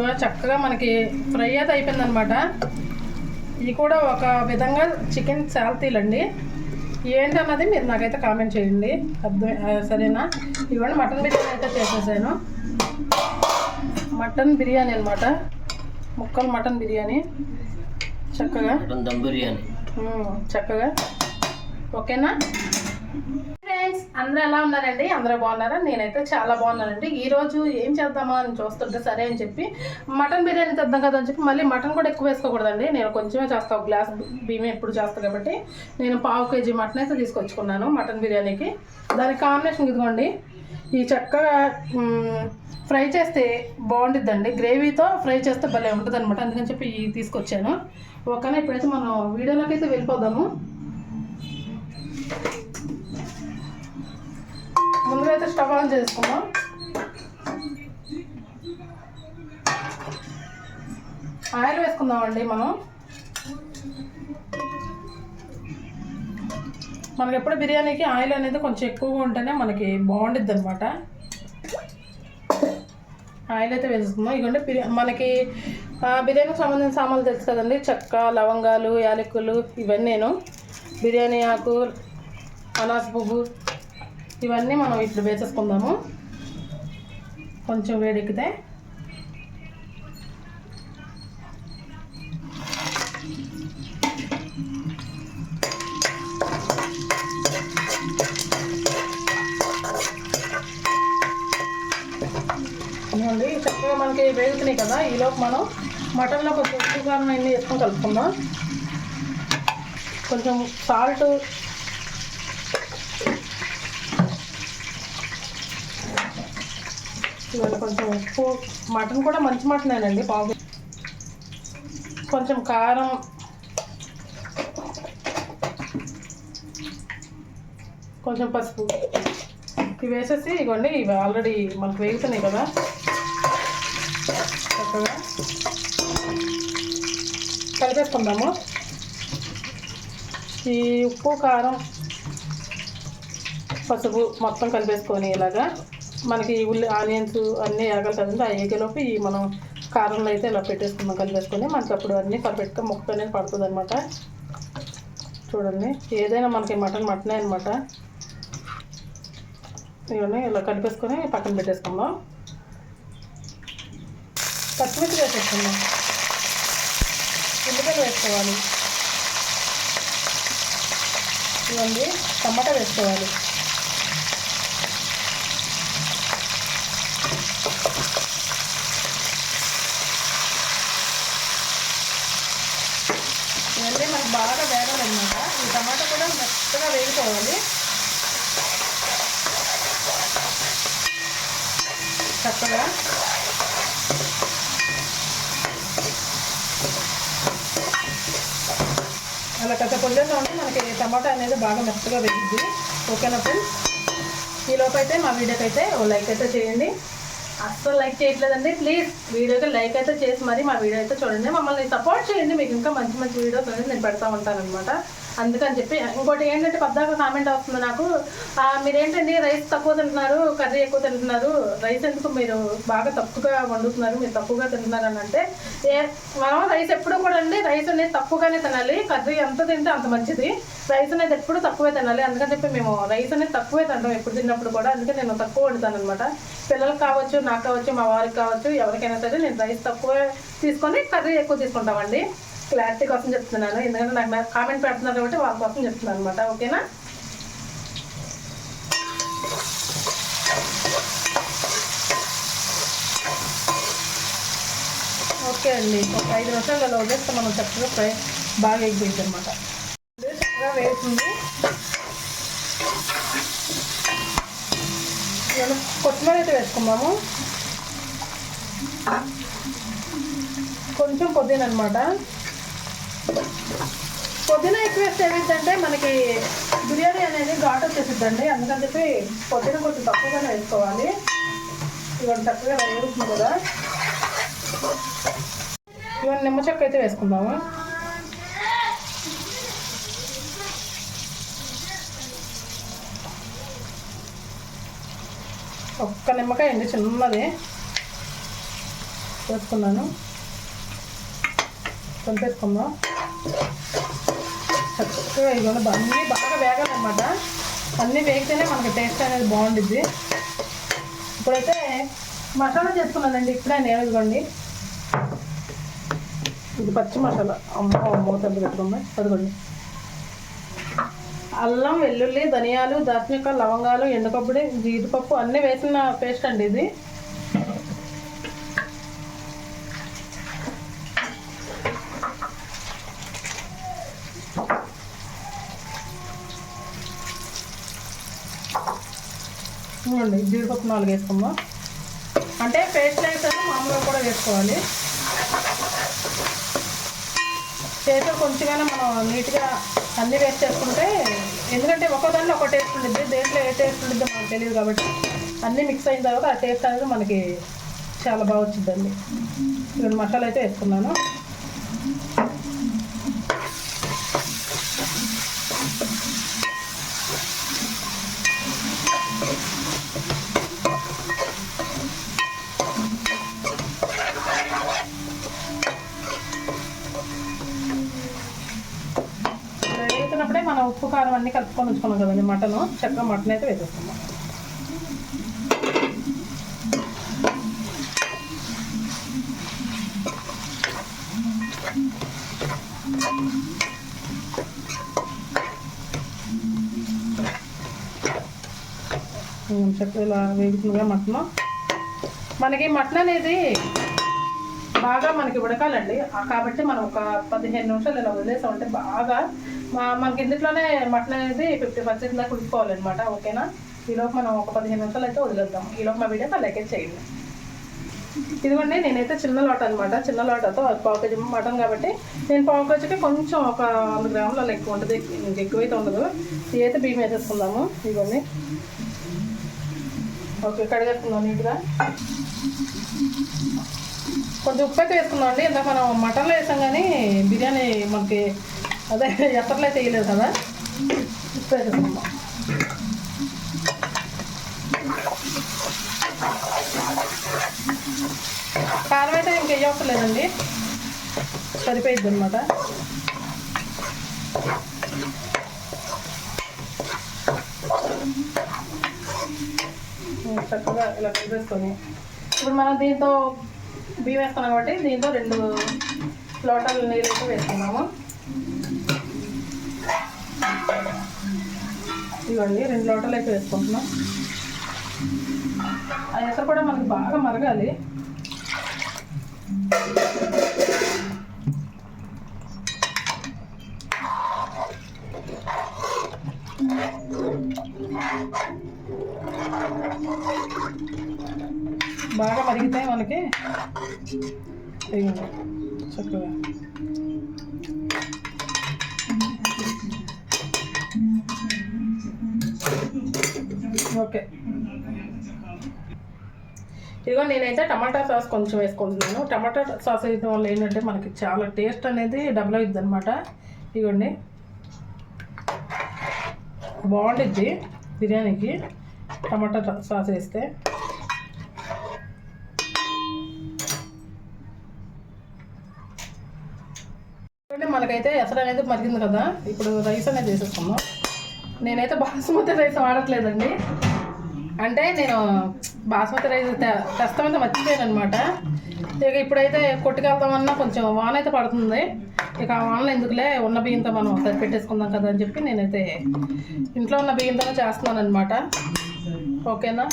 చక్కగా మనకి ఫ్రై అయితే అయిపోయిందనమాట. ఇది కూడా ఒక విధంగా చికెన్ చాల్తీలండి ఏంటన్నది మీరు నాకైతే కామెంట్ చేయండి. అర్థం సరేనా? ఇవాళ మటన్ బిర్యానీ అయితే చేసేసాను. మటన్ బిర్యానీ అనమాట ముక్కలు మటన్ బిర్యానీ. చక్కగా. దమ్ బిర్యానీ. చక్కగా. ఓకేనా? అందరూ ఎలా ఉన్నారండి? అందరూ బాగున్నారా? నేనైతే చాలా బాగున్నానండి. ఈరోజు ఏం చేద్దామా అని చూస్తుంటే సరే అని చెప్పి మటన్ బిర్యానీ తెద్దాం కదా అని చెప్పి మళ్ళీ మటన్ కూడా ఎక్కువ వేసుకోకూడదండి. నేను కొంచెమే చేస్తాను ఒక గ్లాస్ బియ్యం ఎప్పుడు చేస్తాను కాబట్టి నేను పావు కేజీ మటన్ అయితే తీసుకొచ్చుకున్నాను మటన్ బిర్యానీకి. దానికి కాంబినేషన్ ఇదిగోండి. ఈ చక్కగా ఫ్రై చేస్తే బాగుంటుందండి గ్రేవీతో ఫ్రై చేస్తే భలే ఉంటుంది అనమాట అందుకని చెప్పి ఈ తీసుకొచ్చాను. ఓకేనా? ఇప్పుడైతే మనం వీడియోలోకి అయితే వెళ్ళిపోదాము. ముందుగా అయితే స్టవ్ ఆన్ చేసుకుందాం. ఆయిల్ వేసుకుందామండి మనం. మనకి ఎప్పుడు బిర్యానీకి ఆయిల్ అనేది కొంచెం ఎక్కువగా ఉంటేనే మనకి బాగుండిద్ది అనమాట ఆయిల్ అయితే వేసుకుందాం ఇదిగోండి బిర్యా మనకి బిర్యానీకి సంబంధించిన సామాన్లు తెలుసు కదండి. చెక్క లవంగాలు యాలకులు ఇవన్నీ నేను బిర్యానీ ఆకు అనాస పువ్వు ఇవన్నీ మనం ఇప్పుడు వేసేసుకుందాము. కొంచెం వేడెక్కితే. ఇదిగోండి చక్కగా మనకి వేగుతున్నాయి కదా. ఈలోపు మనం మటన్లో కొంచెం ఉప్పు కారం అన్నీ వేసుకొని కలుపుకుందాం. కొంచెం సాల్ట్ ఇవాళ కొంచెం ఉప్పు మటన్ కూడా మంచి మటనేనండి పావు కొంచెం కారం. కొంచెం పసుపు. ఇవి వేసేసి ఇవ్వండి ఇవి ఆల్రెడీ మనకు వేగుతున్నాయి కదా. చక్కగా కలిపేసుకుందాము. ఈ ఉప్పు కారం పసుపు మొత్తం కలిపేసుకొని ఇలాగా మనకి ఈ ఉల్లి ఆనియన్స్ అన్నీ వేగాలి కదండి ఆ ఏగలోపు ఈ మనం కారంలో అయితే ఇలా పెట్టేసుకున్నాం కలిపేసుకొని మనకి అప్పుడు అన్నీ పర్ఫెక్ట్గా ముక్క అనేది పడుతుంది అనమాట చూడండి ఏదైనా మనకి మటన్ మటనే అనమాట ఇవన్నీ ఇలా కలిపేసుకొని పక్కన పెట్టేసుకుందాం. పచ్చిమిర్చి వేసేసుకుందాం. ఉల్లిపాయలు వేసుకోవాలి. ఇవ్వండి టమాటా వేసుకోవాలి ఇవన్నీ మనకు బాగా వేగాలన్నమాట. ఈ టమాటా కూడా మెత్తగా వేగిపోవాలి. చక్కగా. అలా కథ పొందేసా ఉంటే మనకి టమాటా అనేది బాగా మెత్తగా వేగిద్ది. ఓకేనా ఫ్రెండ్స్ ఈ అయితే మా వీడియోకి అయితే ఓ లైక్ అయితే చేయండి. అస్సలు లైక్ చేయట్లేదండి. ప్లీజ్ వీడియోకి లైక్ అయితే చేసి మరి మా వీడియో అయితే చూడండి. మమ్మల్ని సపోర్ట్ చేయండి. మీకు ఇంకా మంచి మంచి వీడియోస్ అనేది నేను పెడతా ఉంటాను అనమాట అందుకని చెప్పి ఇంకోటి ఏంటంటే పద్దాక కామెంట్ వస్తుంది నాకు. మీరేంటండి రైస్ తక్కువ తింటున్నారు కర్రీ ఎక్కువ తింటున్నారు రైస్ ఎందుకు మీరు బాగా తక్కువగా వండుతున్నారు మీరు తక్కువగా తింటున్నారు అని అంటే ఏ మనం రైస్ ఎప్పుడు కూడా అండి రైస్ అనేది తక్కువగానే తినాలి కర్రీ ఎంత తింటే అంత మంచిది రైస్ అనేది ఎప్పుడు తక్కువే తినాలి అందుకని చెప్పి మేము రైస్ అనేది తక్కువే తింటాం ఎప్పుడు తిన్నప్పుడు కూడా అందుకే నేను తక్కువ వండుతాను అనమాట పిల్లలకు కావచ్చు నాకు కావచ్చు మా వారికి కావచ్చు ఎవరికైనా సరే నేను రైస్ తక్కువే తీసుకొని కర్రీ ఎక్కువ తీసుకుంటామండి. క్లారిటీ కోసం చెప్తున్నాను. ఎందుకంటే నాకు కామెంట్ పెడుతున్నారు కాబట్టి వాళ్ళ కోసం చెప్తున్నాను అనమాట ఓకేనా? ఓకే అండి. ఒక ఐదు నిమిషాలు అలా వదిలేస్తే మనం చక్కగా ఫ్రై బాగా ఎగ్గిపోయింది అనమాట చక్కగా వేస్తుంది మనం కొత్తిమీర అయితే వేసుకుందాము. కొంచెం పొద్దున అనమాట పొద్దున ఎక్కువ వేస్తే ఏమైందంటే మనకి బిర్యానీ అనేది ఘాట్ వచ్చేసిద్దండి. అందుకని చెప్పి పొద్దున కొంచెం తక్కువగానే వేసుకోవాలి. ఇవాళ చక్కగా వేగుతుంది కదా. ఇవాళ నిమ్మ చెక్క అయితే వేసుకుందాము. ఒక్క నిమ్మకాయ అండి చిన్నది. వేసుకున్నాను. కలిపేసుకుందాం చక్కగా ఇవన్నీ అన్నీ బాగా వేగాలన్నమాట. అన్నీ వేగితేనే మనకి టేస్ట్ అనేది బాగుంటుంది ఇప్పుడైతే మసాలా చేసుకున్నానండి ఇప్పుడే నేను ఇదిగోండి. ఇది పచ్చి మసాలా. అమ్మో అమ్మో తల్లి పెట్టుకుంది అదిగోండి. అల్లం వెల్లుల్లి ధనియాలు దాల్చిన లవంగాలు ఎండుకొబ్బడి జీడిపప్పు అన్నీ వేసిన పేస్ట్ అండి ఇది. ఇవ్వండి జీడిపప్పు నాలుగు వేసుకుందాం. అంటే పేస్ట్ అయితే మామూలుగా కూడా వేసుకోవాలి. చేతితో కొంచెంగా మనం నీట్గా అన్నీ వేస్ట్ చేసుకుంటే ఎందుకంటే ఒక్కోదాంట్లో ఒక టేస్ట్ ఉండిద్ది దేంట్లో ఏ టేస్ట్ ఉండిద్దో మనకు తెలియదు కాబట్టి అన్నీ మిక్స్ అయిన తర్వాత ఆ టేస్ట్ అనేది మనకి చాలా బాగా వచ్చిందండి. ఇక్కడ మసాలా అయితే వేసుకున్నాను వేస్తున్నప్పుడే మనం ఉప్పు కారం అన్నీ కలుపుకొని ఉంచుకున్నాం కదండి మటన్. చక్కగా మటన్ అయితే వేసేస్తున్నాం చక్కగా ఇలా వేగుతుందిగా మటన్. మనకి మటన్ అనేది బాగా మనకి ఉడకాలండి. కాబట్టి మనం ఒక పదిహేను నిమిషాలు ఇలా వదిలేసామంటే బాగా మా- మనకి ఇందులోనే మటన్ అనేది ఫిఫ్టీ పర్సెంట్ దాకా ఉడికిపోవాలన్నమాట ఓకేనా? ఈలోపు మనం ఒక పదిహేను నిమిషాలు అయితే వదిలేద్దాం. ఈలోపు మా వీడియో లైక్ చేయండి. ఇదిగోండి నేనైతే చిన్న లోట అనమాట చిన్న లోటతో పావు కేజీ మటన్ కాబట్టి నేను పావు కేజీకి కొంచెం ఒక వంద గ్రాముల ఎక్కువ ఉంటుంది. ఎక్కువైతే ఉండదు. ఇదైతే బియ్యం వేసేసుకుందాము. ఇదిగోండి. ఓకే కడిగేసుకుందాం నీట్గా. కొంచెం ఉప్పు అయితే వేసుకుందాం అండి ఇందాక మనం మటన్లో వేసాం కానీ బిర్యానీ మనకి అదే ఎప్పట్లో చేయలేదు కదా? ఉప్పు కారం అయితే ఇంక వేయక్కర్లేదండి సరిపోయిద్ది అనమాట చక్కగా ఇలా కలిపేసుకొని. ఇప్పుడు మనం దీంతో బియ్యం వేస్తున్నాం కాబట్టి దీంతో రెండు లోటాలు నీళ్ళు అయితే వేసుకున్నాము ఇవ్వండి రెండు లోటలు అయితే వేసుకుంటున్నాం. ఆ ఎసరు కూడా మనకి బాగా మరగాలి. బాగా మరిగితే మనకి చక్కగా. ఇదిగో నేనైతే టమాటా సాస్ కొంచెం వేసుకుంటున్నాను. టమాటా సాస్ వేయడం వల్ల ఏంటంటే మనకి చాలా టేస్ట్ అనేది డబుల్ అవుతుంది అనమాట ఇదిగోండి. బాగుంటుంది బిర్యానీకి టమాటా సాస్ వేస్తే. మనకైతే ఎసరు అనేది మరిగింది కదా. ఇప్పుడు రైస్ అనేది వేసేసుకుందాం. నేనైతే బాస్మతి రైస్ వాడట్లేదండి. అంటే నేను బాస్మతి రైస్ తె- తెస్తామైతే మర్చిపోయాను అనమాట ఇక ఇప్పుడైతే కొట్టుకెళ్దామన్నా కొంచెం వాన అయితే పడుతుంది. ఇక ఆ వానలో ఎందుకులే ఉన్న బియ్యంతో మనం సరి పెట్టేసుకుందాం కదా అని చెప్పి నేనైతే ఇంట్లో ఉన్న బియ్యంతోనే చేస్తున్నాను అనమాట ఓకేనా?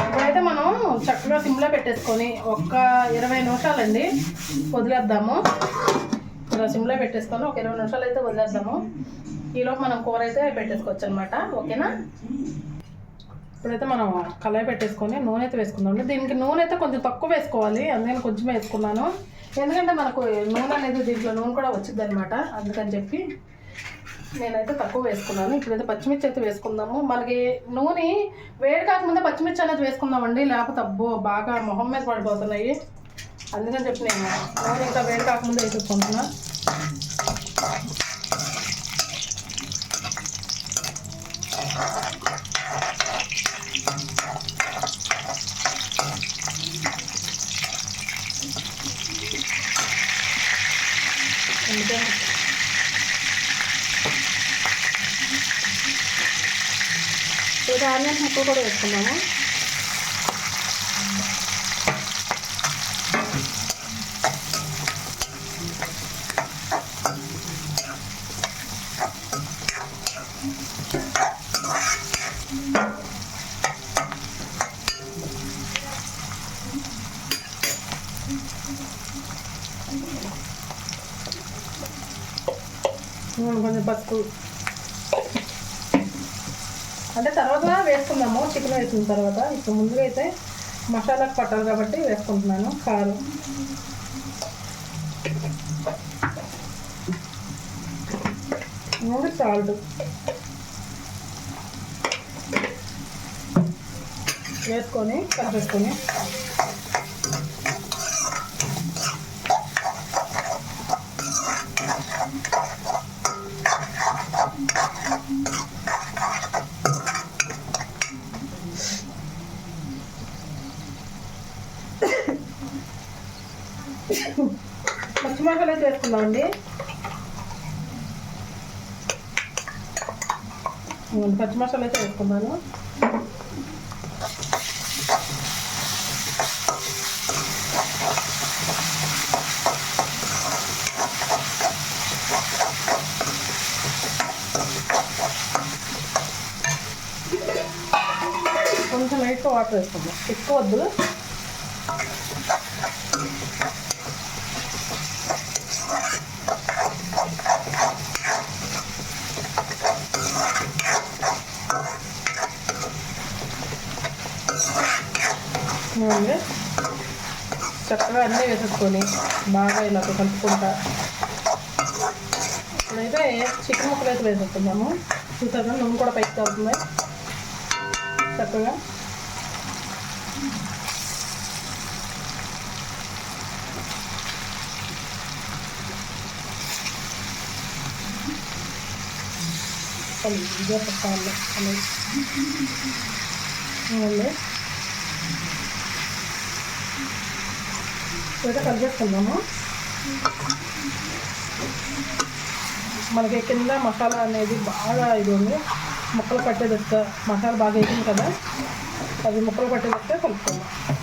ఇప్పుడైతే మనం చక్కగా సిమ్లో పెట్టేసుకొని ఒక్క ఇరవై నిమిషాలండి వదిలేద్దాము. ఇలా సిమ్లో పెట్టేసుకొని ఒక ఇరవై నిమిషాలు అయితే వదిలేద్దాము. ఈలోపు మనం కూర అయితే పెట్టేసుకోవచ్చు అనమాట ఓకేనా? ఇప్పుడైతే మనం కళాయి పెట్టేసుకొని నూనె అయితే వేసుకుందాం దీనికి నూనె అయితే కొంచెం తక్కువ వేసుకోవాలి. అందుకని కొంచెం వేసుకున్నాను. ఎందుకంటే మనకు నూనె అనేది దీంట్లో నూనె కూడా వచ్చింది అనమాట అందుకని చెప్పి నేనైతే తక్కువ వేసుకున్నాను. ఇప్పుడైతే పచ్చిమిర్చి అయితే వేసుకుందాము. మనకి నూనె వేడి కాకముందే పచ్చిమిర్చి అనేది వేసుకుందామండి. లేకపోతే అబ్బో బాగా మొహం మీద పడిపోతున్నాయి. అందుకని చెప్పి నేను నూనె ఇంకా వేడి కాకముందే వేసుకుంటున్నాను ఆనియన్స్ ముక్కలు కూడా వేసుకున్నాము ఉమ్, కొంచెం పసుపు అంటే తర్వాత వేసుకుందాము చికెన్ వేసిన తర్వాత ఇప్పుడు ముందుగా అయితే మసాలాకు పట్టాలి కాబట్టి వేసుకుంటున్నాను కారం. మూడు సాల్ట్. వేసుకొని కలిపేసుకొని పచ్చిమిరపకాయలు అయితే పచ్చి మసాలా అయితే వేసుకున్నాను కొంచెం లైట్గా వాటర్ వేసుకుందాం. ఎక్కువ వద్దు. ఉంది చక్కగా అన్నీ వేసేసుకొని బాగా ఇలా కలుపుకుంటా. ఇప్పుడైతే చికెన్ ముక్కలు అయితే వేసేస్తున్నాము చూసారా? నూనె కూడా పైకి తగ్గుతున్నాయి చక్కగా. ఇదే పెట్టాలి ఇక్కడ ఇవ్వండి కలిపేసుకుందాము మనకి కింద మసాలా అనేది బాగా ఇది ఉంది. ముక్కలు పట్టేదక్క మసాలా బాగా వేసింది కదా అది ముక్కలు పట్టేదొస్తే కలుపుకుందాం.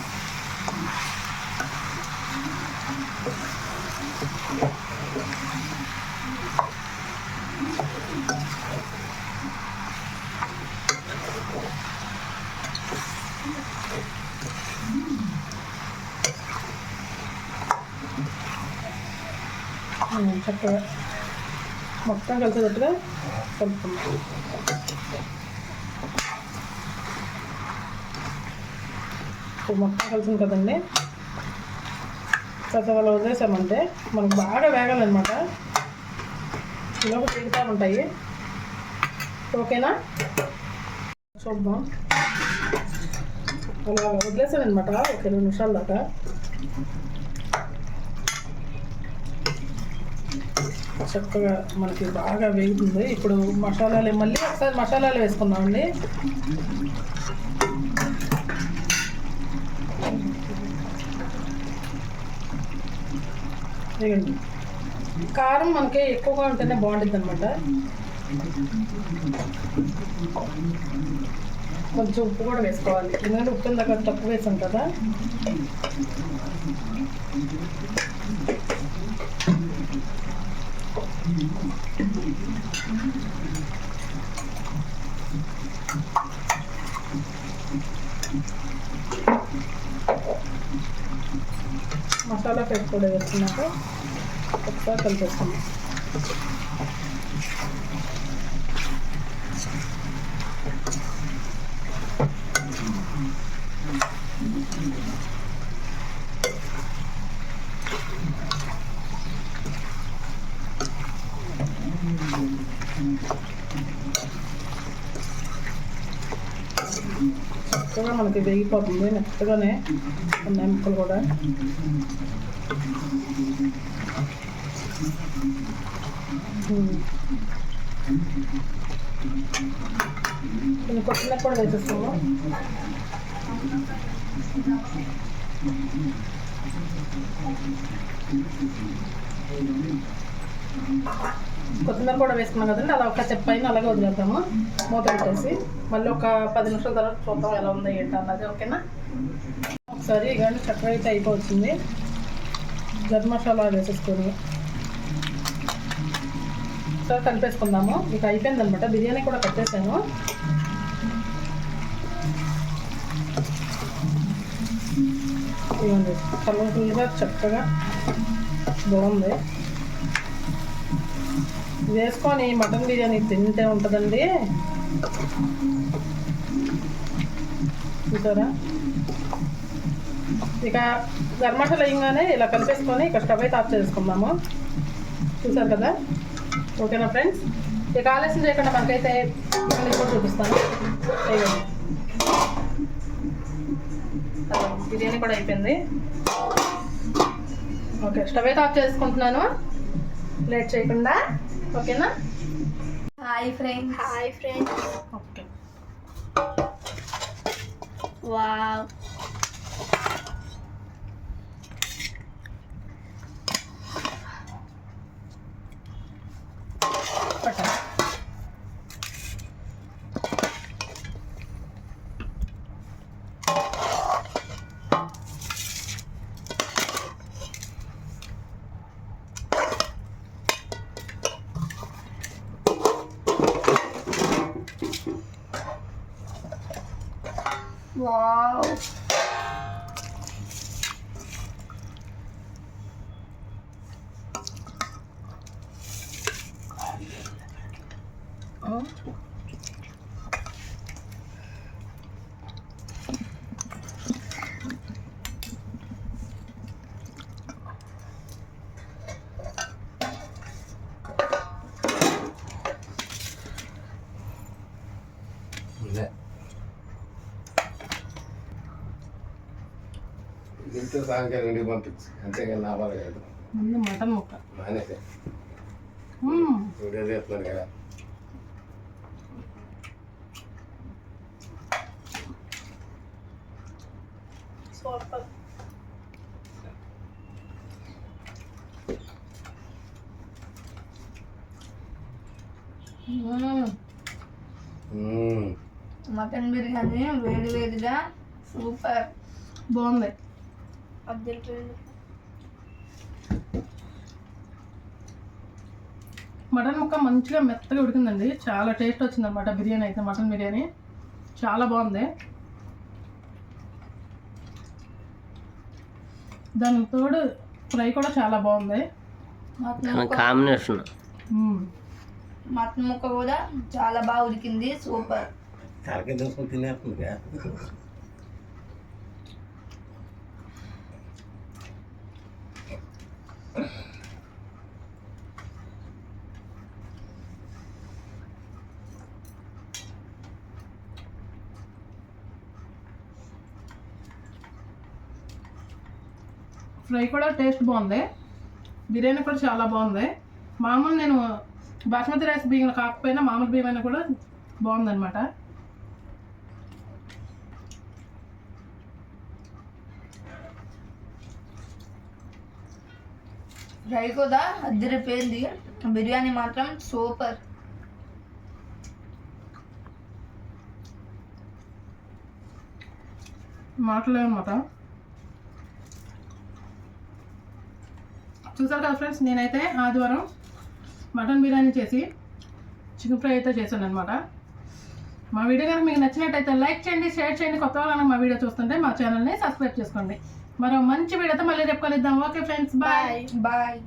చక్కగా మొత్తం కలిసేటట్టుగా కలుపుకుంటాం ఇప్పుడు మొత్తం కలిసింది కదండి. తర్వాత వదిలేసామంటే మనకు బాగా వేగాలన్నమాట. ఇలాగ తిరుగుతూ ఉంటాయి. ఓకేనా? చూద్దాం. అలా వదిలేసాను అనమాట ఒక రెండు నిమిషాల దాకా. చక్కగా మనకి బాగా వేగుతుంది. ఇప్పుడు మసాలాలు మళ్ళీ ఒకసారి మసాలాలు వేసుకుందామండి. కారం మనకి ఎక్కువగా ఉంటేనే బాగుంటుంది అనమాట కొంచెం ఉప్పు కూడా వేసుకోవాలి. ఎందుకంటే ఉప్పు ఇందాక తక్కువ వేసాం కదా. సైడ్ కూడా వేసుకున్నాక ఒకసారి కలిపేసుకున్నాం చక్కగా మనకి వేగిపోతుంది మెత్తగానే ఉన్నాయి ముక్కలు కూడా. ఉమ్. కొత్తిమీర కూడా వేసేస్తాము కొత్తిమీర కూడా వేసుకున్నాం కదండి. అలా ఒక చెప్పు పైన అలాగే వదిలేద్దాము. మూత పెట్టేసి మళ్ళీ ఒక పది నిమిషాల తర్వాత చూద్దాం ఎలా ఉందో ఏంటో అన్నది ఓకేనా? ఒకసారి ఇక చక్కగా అయితే అయిపోతుంది. గరం మసాలా వేసేసుకొని ఒకసారి కలిపేసుకుందాము. ఇక అయిపోయింది అనమాట బిర్యానీ కూడా కట్టేసాను ఇవ్వండి కలర్ఫుల్గా చక్కగా బాగుంది. వేసుకొని మటన్ బిర్యానీ తింటే ఉంటుందండి. చూసారా? ఇక గరం మసాలా వేయగానే ఇలా కలిపేసుకొని ఇక స్టవ్ అయితే ఆఫ్ చేసుకుందాము. చూసారు కదా? ఓకేనా ఫ్రెండ్స్? ఇక ఆలస్యం చేయకుండా మనకైతే ఇవన్నీ కూడా చూపిస్తాను. బిర్యానీ కూడా అయిపోయింది. ఓకే స్టవ్ అయితే ఆఫ్ చేసుకుంటున్నాను. లేట్ చేయకుండా. ఓకేనా? Hi friends. Hi friends. Okay. Wow పట్ట వావ్ ఇంట్లో సాయంకాలం ఇంటికి పంపించు. అంతేగాని నా బాధ కాదు. ముందు మటన్ ముక్క. మానేసే. వీడియో చేస్తున్నాడు కదా. సూపర్. మటన్ బిర్యానీ వేడి వేడిగా సూపర్. బాగుంది. అర్జెంట్ మటన్ ముక్క మంచిగా మెత్తగా ఉడికిందండి. చాలా టేస్ట్ వచ్చింది అనమాట బిర్యానీ అయితే మటన్ బిర్యానీ. చాలా బాగుంది. దానికి తోడు ఫ్రై కూడా చాలా బాగుంది. కాంబినేషన్. మటన్ ముక్క కూడా చాలా బాగా ఉడికింది. సూపర్. ఫ్రై కూడా టేస్ట్ బాగుంది. బిర్యానీ కూడా చాలా బాగుంది. మామూలు నేను బాస్మతి రైస్ బియ్యం కాకపోయినా మామూలు బియ్యం అయినా కూడా బాగుందన్నమాట. ఫ్రై కూడా అద్దరిపోయింది. బిర్యానీ మాత్రం సూపర్. మాటలేమన్నమాట. చూసారు కదా ఫ్రెండ్స్ నేనైతే ఆదివారం మటన్ బిర్యానీ చేసి చికెన్ ఫ్రై అయితే చేశాను అనమాట మా వీడియో కనుక మీకు నచ్చినట్టయితే లైక్ చేయండి షేర్ చేయండి కొత్త వాళ్ళని మా వీడియో చూస్తుంటే మా ఛానల్ని సబ్స్క్రైబ్ చేసుకోండి. మరో మంచి వీడియోతో మళ్ళీ రేపు కలుద్దాం. Okay friends bye. బాయ్.